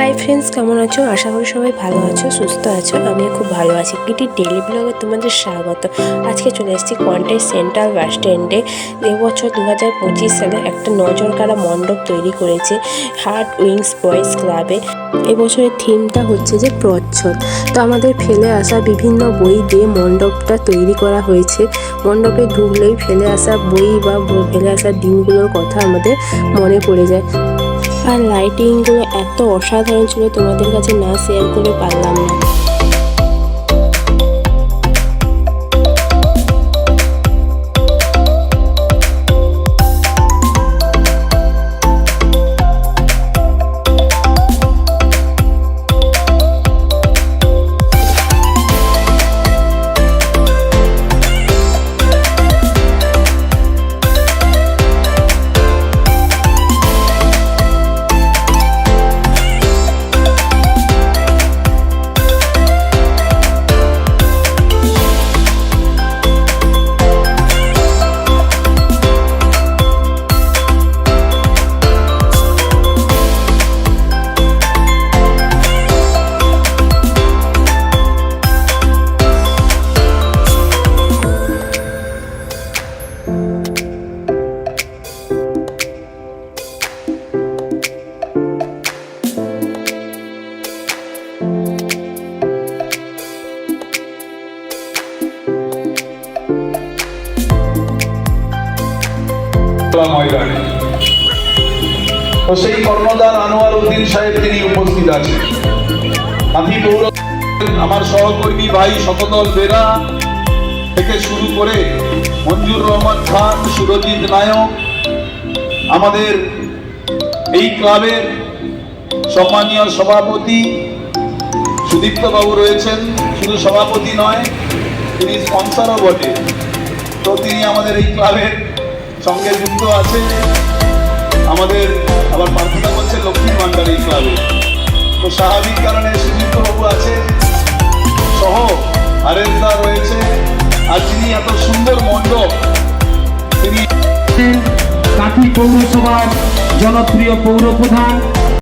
Hi friends কেমন আছো? আশা করি সবাই ভালো আছো, সুস্থ আছো আমি খুব ভালো আছি। এটি ডেলি ব্লগে তোমাদের স্বাগত। আজকে চলে এসেছি কন্টাই সেন্ট্রাল বাস স্ট্যান্ডে এবছর দু হাজার পঁচিশ সালে একটা নজর কাড়া মণ্ডপ তৈরি করেছে হার্ট উইংস বয়েজ ক্লাবে এবছরের থিমটা হচ্ছে যে প্রচ্ছদ। তো আমাদের ফেলে আসা বিভিন্ন বই দিয়ে মণ্ডপটা তৈরি করা হয়েছে। মণ্ডপে ঢুকলেই ফেলে আসা বই বা ফেলে আসা দিনগুলোর কথা আমাদের মনে পড়ে যায়। আর লাইটিংগুলো এত অসাধারণ ছিল তোমাদের কাছে না শেয়ার করে পারলাম না। ময়দানে। তো সেই কর্ণধার আনোয়ার উদ্দিন সাহেব তিনি উপস্থিত আছেন। আমি পৌর আমার সহকর্মী ভাই শতদল বেরা থেকে শুরু করে মঞ্জুর রহমান খান, সুরজিৎ নায়ক, আমাদের এই ক্লাবের সম্মানীয় সভাপতি সুদীপ্ত বাবু রয়েছেন। শুধু সভাপতি নয়, তিনি স্পন্সরও বটে। তো তিনি আমাদের এই ক্লাবের সঙ্গে যুক্ত আছে আমাদের আবার প্রার্থনা হচ্ছে লক্ষ্মী ভান্ডার ক্লাবে। তো স্বাভাবিক কারণে সুযুক্ত বাবু আছে, সহ আরেন্দা রয়েছে, আর যিনি এত সুন্দর মণ্ডপ, তিনি কাঠি পৌরসভার জনপ্রিয় পৌর প্রধান